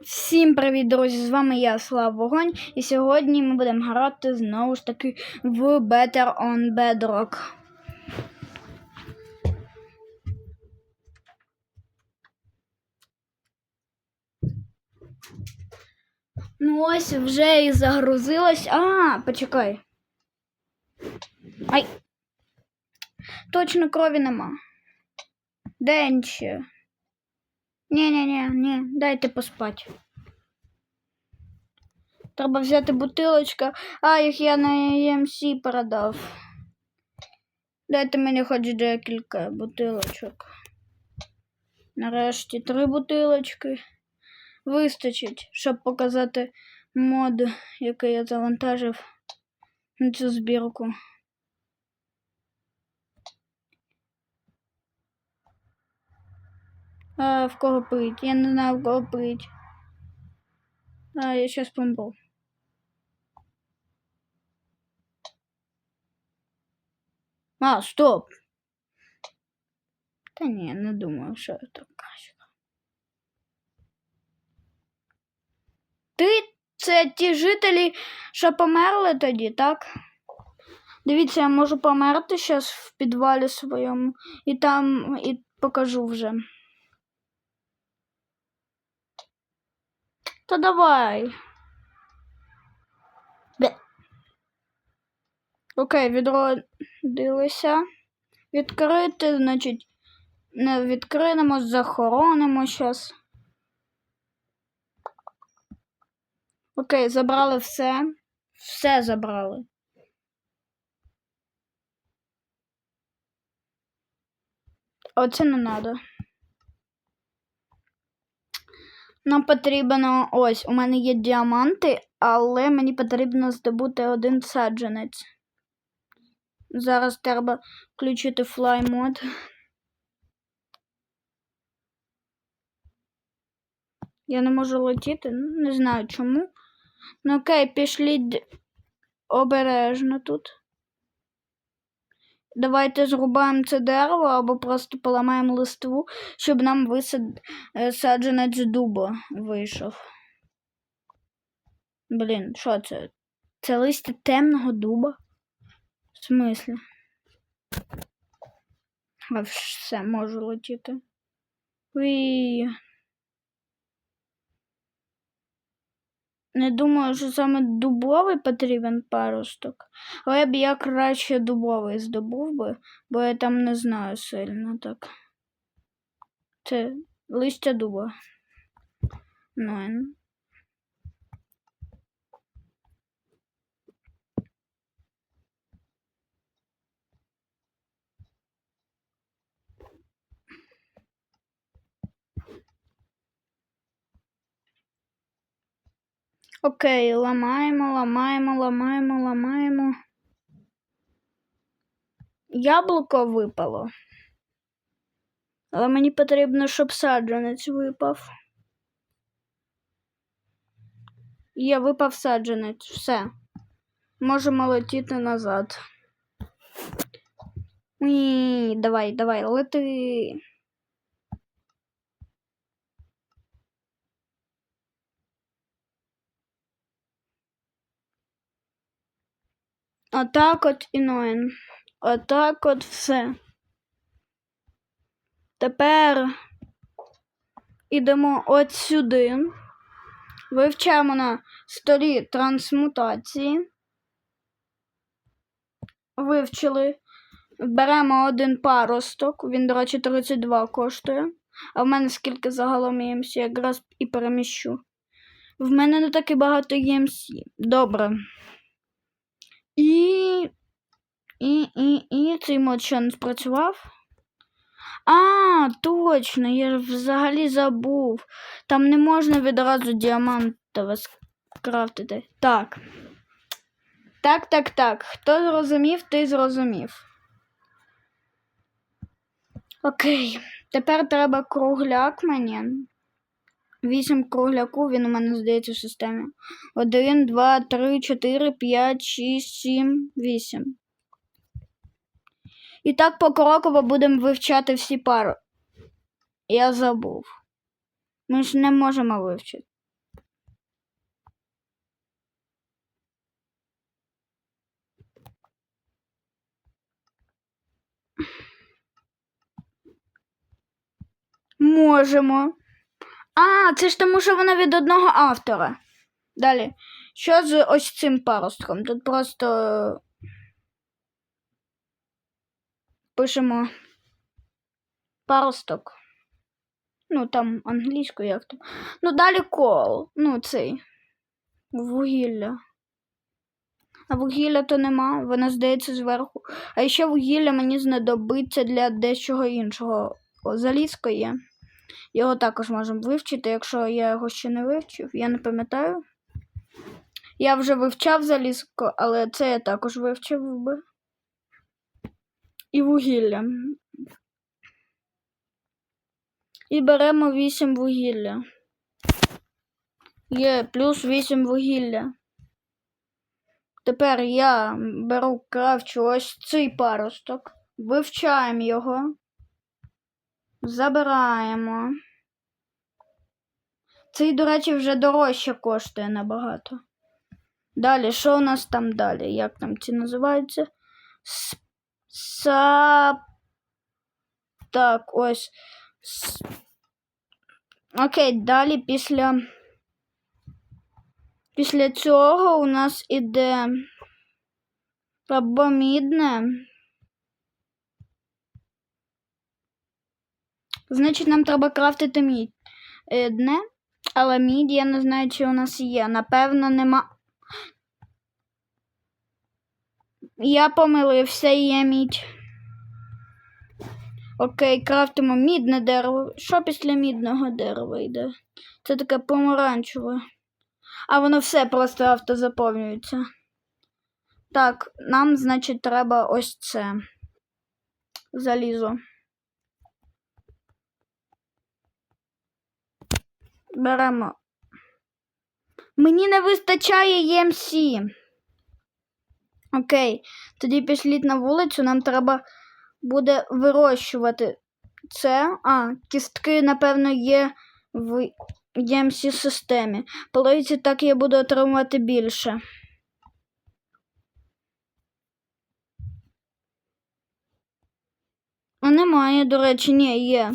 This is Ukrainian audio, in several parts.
Всім привіт, друзі! З вами я, Слав Вогонь, і сьогодні ми будемо грати знову ж таки в Better on Bedrock. Ну ось вже і загрузилась. А, почекай. Ай. Точно крові нема. Денче. Ні-ні-ні, ні, дайте поспати. Треба взяти бутилочка, а їх я на EMC продав. Дайте мені хоч декілька бутилочок. Нарешті три бутилочки. Вистачить, щоб показати мод, який я завантажив на цю збірку. А, в кого пить? Я не знаю, в кого пить. А, я сейчас помру. А, стоп. Та ні, не думаю, що я так кажу. Ти це ті жителі, що померли тоді, так? Дивіться, я можу померти зараз в підвалі своєму і там і покажу вже. Та давай. Бе. Окей, відродилися. Відкрити, значить, не відкринемо, захоронимо зараз. Окей, забрали все. Все забрали. Оце не треба. Нам потрібно ось, у мене є діаманти, але мені потрібно здобути один саджанець. Зараз треба включити fly мод. Я не можу летіти, не знаю чому. Ну окей, пішліть обережно тут. Давайте зрубаємо це дерево або просто поламаємо листву, щоб нам висад... е, дуба вийшов. Блін, що це? Це листя темного дуба? В смислі? А все, можу летіти. Уй. Не думаю, що саме дубовий потрібен паросток. Але б я краще дубовий здобув би, бо я там не знаю сильно так. Це листя дуба. Ну, Окей, ламаємо, ламаємо, ламаємо, ламаємо. Яблуко випало. Але мені потрібно, щоб саджанець випав. Є, випав саджанець. Все. Можемо летіти назад. Ні, давай, давай, лети. Отак от і ноен. Отак от все. Тепер ідемо от сюди. Вивчаємо на столі трансмутації. Вивчили. Беремо один паросток. Він, до речі, 32 коштує. А в мене скільки загалом EMC, якраз і переміщу. В мене не так і багато EMC. Добре. І. І, і, і цей мод ще не спрацював. А, точно, я взагалі забув. Там не можна відразу діамантове скрафтити. Так. Так, так, так. Хто зрозумів, той зрозумів. Окей. Тепер треба кругляк мені. Вісім кругляку, він у мене здається в системі. Один, два, три, чотири, п'ять, шість, сім, вісім. І так покроково будемо вивчати всі пари. Я забув. Ми ж не можемо вивчити. Можемо. А, це ж тому, що вона від одного автора. Далі. Що з ось цим паростком? Тут просто пишемо паросток. Ну, там англійською як там. Ну, далі кол. Ну, цей. Вугілля. А вугілля то нема, вона здається зверху. А ще вугілля мені знадобиться для дечого іншого. О, залізко є. Його також можемо вивчити, якщо я його ще не вивчив. Я не пам'ятаю. Я вже вивчав залізко, але це я також вивчив би. І вугілля. І беремо 8 вугілля. Є плюс 8 вугілля. Тепер я беру кравчу ось цей паросток, вивчаємо його, забираємо. Цей, до речі, вже дорожче коштує набагато. Далі, що у нас там далі? Як там ці називаються? Сап. Так, ось. С... Окей, далі після. Після цього у нас іде або Значить, нам треба крафтити мідне, але мідь я не знаю, чи у нас є. Напевно, нема. Я помилився, є мідь. Окей, крафтимо мідне дерево. Що після мідного дерева йде? Це таке помаранчеве. А воно все просто автозаповнюється. Так, нам, значить, треба ось це залізо. Беремо. Мені не вистачає EMC. Окей, тоді пішліть на вулицю, нам треба буде вирощувати це. А, кістки, напевно, є в EMC системі. По логіці так я буду отримувати більше. А немає, до речі, ні, є.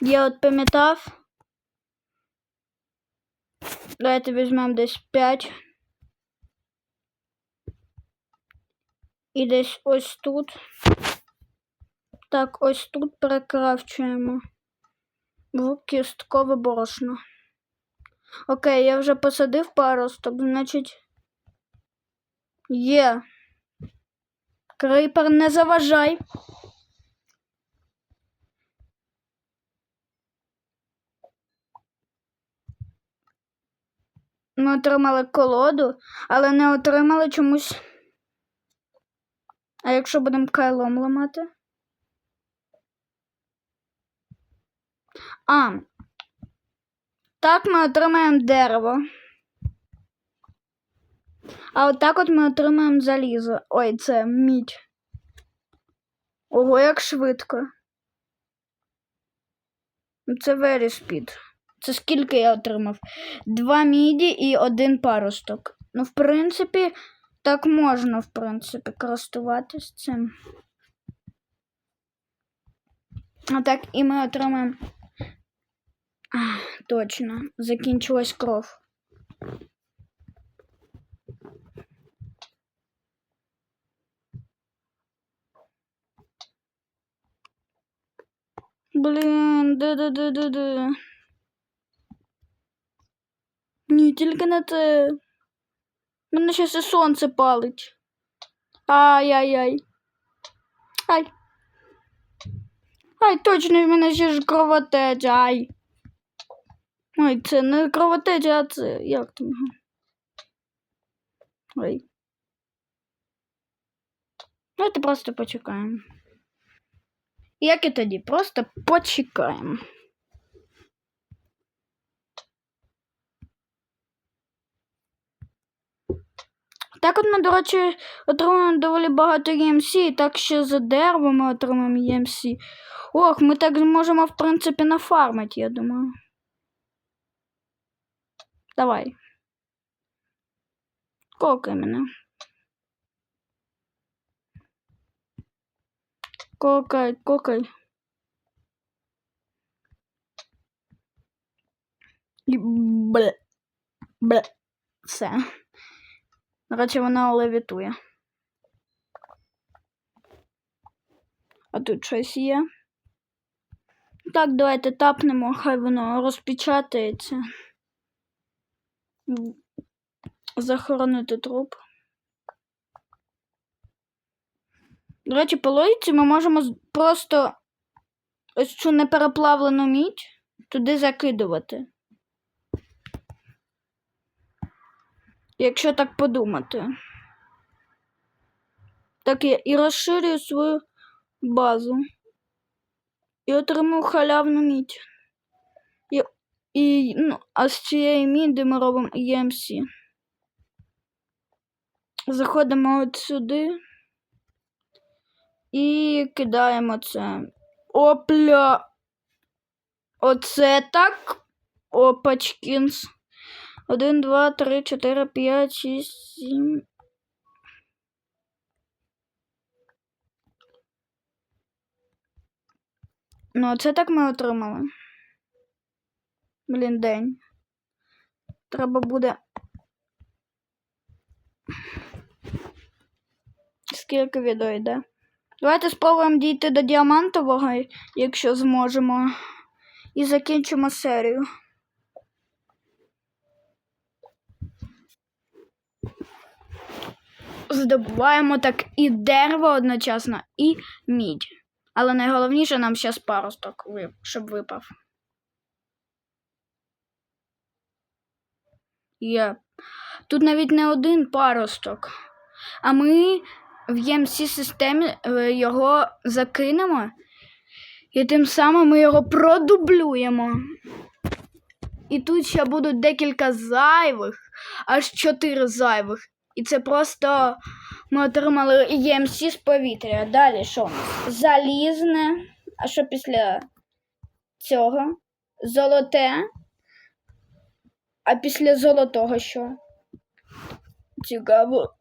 Я от пам'ятав. Давайте візьмемо десь 5. І десь ось тут. Так, ось тут перекравчуємо в кісткове борошно. Окей, я вже посадив паросток, значить. Є. Крипер, не заважай. Ми отримали колоду, але не отримали чомусь. А якщо будемо кайлом ламати? А. Так ми отримаємо дерево. А отак от ми отримаємо залізо. Ой, це мідь. Ого, як швидко. Це very speed. Це скільки я отримав? Два міді і один паросток. Ну, в принципі, так можна, в принципі, користуватись цим. А так і ми отримаємо. А, точно, закінчилась кров. Блін, да-да-да-да-да. Ні, тільки не те. Мене щось і сонце палить. Ай-яй-яй. Ай. Ай, точно в мене ще ж кровотеча. Ай. Ой, це не кровотеча, а це як там? Ой. Давайте просто почекаємо. Як і тоді, просто почекаємо. Так от ми, до речі, отримуємо доволі багато EMC, так що за дерево ми отримаємо EMC. Ох, ми так зможемо, в принципі, нафармити, я думаю. Давай. Кокай мене. Кокай, кокай. Бле. Бле. Все. До речі, вона левітує. А тут щось є. Так, давайте тапнемо, хай воно розпечатається. Захоронити труп. До речі, по логіці ми можемо просто ось цю непереплавлену мідь туди закидувати. Якщо так подумати. Так я і розширюю свою базу. І отримую халявну мідь. І, і, ну, а з цієї міди ми робимо EMC. Заходимо от сюди і кидаємо це. Опля. Оце так. Опачкінс. Один, два, три, чотири, п'ять, шість, сім. Ну, оце так ми отримали. Блін, день. Треба буде. Скільки відео йде? Давайте спробуємо дійти до діамантового, якщо зможемо. І закінчимо серію. Здобуваємо так і дерево одночасно, і мідь. Але найголовніше нам зараз паросток, щоб випав. Є. Тут навіть не один паросток. А ми в EMC системі е, його закинемо, і тим самим ми його продублюємо. І тут ще будуть декілька зайвих, аж чотири зайвих. І це просто ми отримали EMC з повітря. Далі що? Залізне. А що після цього? Золоте. А після золотого що? Цікаво.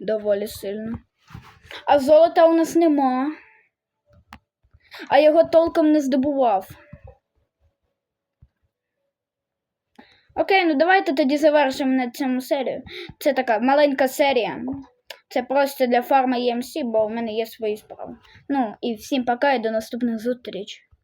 Доволі сильно. А золота у нас нема. А його толком не здобував. Окей, ну давайте тоді завершимо на цьому серію. Це така маленька серія. Це просто для фарми EMC, бо в мене є свої справи. Ну і всім пока і до наступних зустріч.